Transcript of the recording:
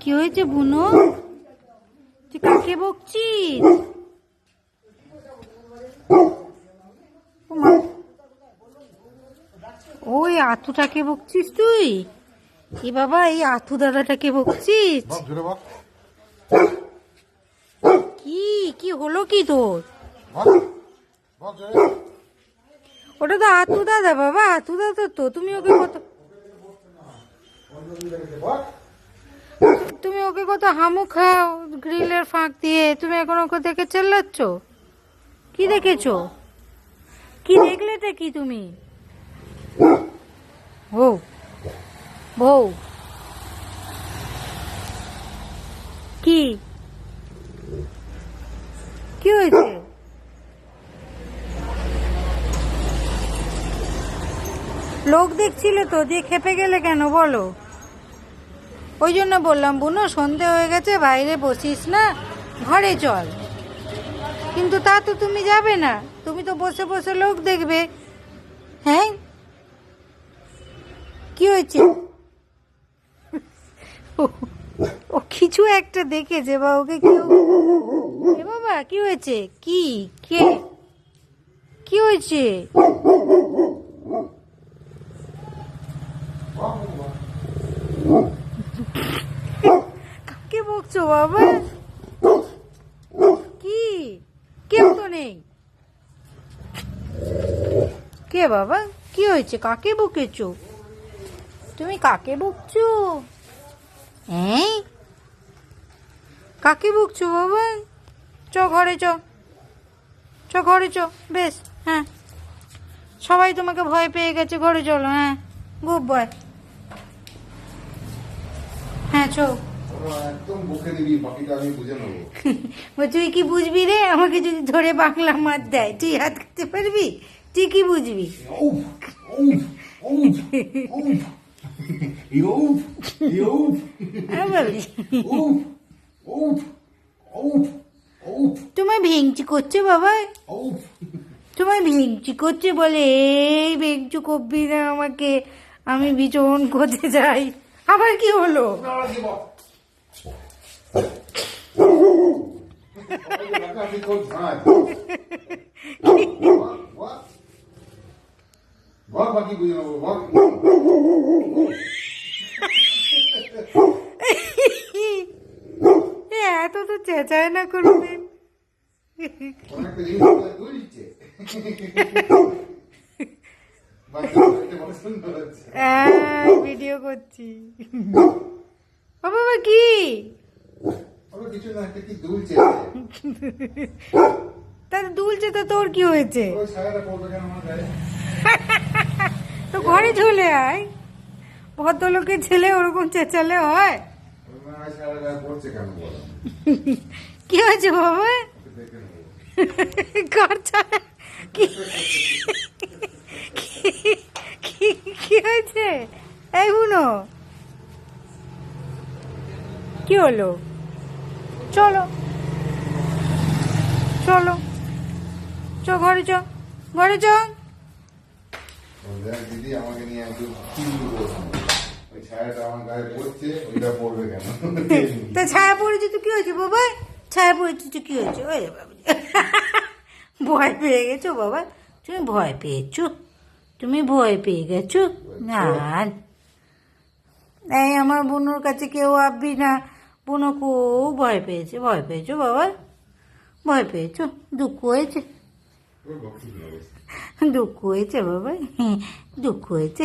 কি হয়েছে বুনো? তুই কাকে বকছিস? ওই আতুটাকে বকছিস তুই? এ বাবা এই আতু দাদাটাকে বকছিস? কি কি হলো কি তোর? ওটা তো আতু দাদা বাবা আতু দাদা তো। তুমি ওকে কত তুমি ওকে কত হামু খাও, গ্রিলের ফাঁক দিয়ে? তুমি এখন ওকে দেখে চেল্লাচ্ছ? কি দেখেছ? কি দেখলেটা কি তুমি? বউ বউ। কি? কি হয়েছে? লোক দেখছিলে তো দিয়ে খেপে গেলে কেন বলো? ওই জন্য বললাম, বুনো, সন্ধে হয়ে গেছে, বাইরে বসিস না, ঘরে চল। কিন্তু তা তো তুমি যাবে না, তুমি তো বসে বসে লোক দেখবে। হ্যাঁ? কি হয়েছে? ও- কিছু একটা দেখেছে বা ওকে কেউ বাবা, কি হয়েছে? কি? কে? কি হয়েছে? বকছো বাবা। কি? কেউ তো নেই। কে বাবা? কি হয়েছে? কাকে বকেছো? তুমি কাকে বকছো? হ্যাঁ কাকে বকছো বাবা? চ ঘরে চ। চ ঘরে চ। বেশ হ্যাঁ। সবাই তোমাকে ভয় পেয়ে গেছে। ঘরে চলো হ্যাঁ। Good boy. হ্যাঁ চো। একদম বুকে দিবি বাকিটা আমি বুঝে নেব। তুই কি বুঝবি রে? আমাকে যদি ধরে বাংলা মার দেয় তুই হাত করতে পারবি? তুই কি বুঝবি? তোমায় ভেঙচি করছে বাবা? তোমায় ভেঙচি করছে বলে এই ভেঙচু করবি না আমাকে আমি ভীষণ করতে যাই। আবার কি হলো? এত তো চেঁচায় না কোনোদিন। হচ্ছে ভিডিও করছি। ও বাবা কি? কিছু না একটা কি দুলছে তার দুলছে তো তোর কি হয়েছে? তো ঘরে চলে আয়। ভদ্রলোকের ছেলে ওরকম চেঁচালে হয়। কি হয়েছে বাবা? কি- কি- কি হয়েছে? এই বুনো। কি হলো? চলো। চলো। চ ঘরে চ। ঘরে চ। দিদি আমাকে নিয়ে তা ছায়া পড়েছে তো কি হয়েছে বাবা? ছায়া পড়েছে তো কি হয়েছে? ওই রে বাবা। ভয় পেয়ে গেছো বাবা? তুমি ভয় পেয়েছ? তুমি ভয় পেয়ে গেছো। না। এই আমার বোনের কাছে কেউ আসবি না। বোনো খুব ভয় পেয়েছে ভয় পেয়েছ বাবা? ভয় পেয়েছ? দুঃখ হয়েছে। দুঃখ হয়েছে বাবা? দুঃখ হয়েছে।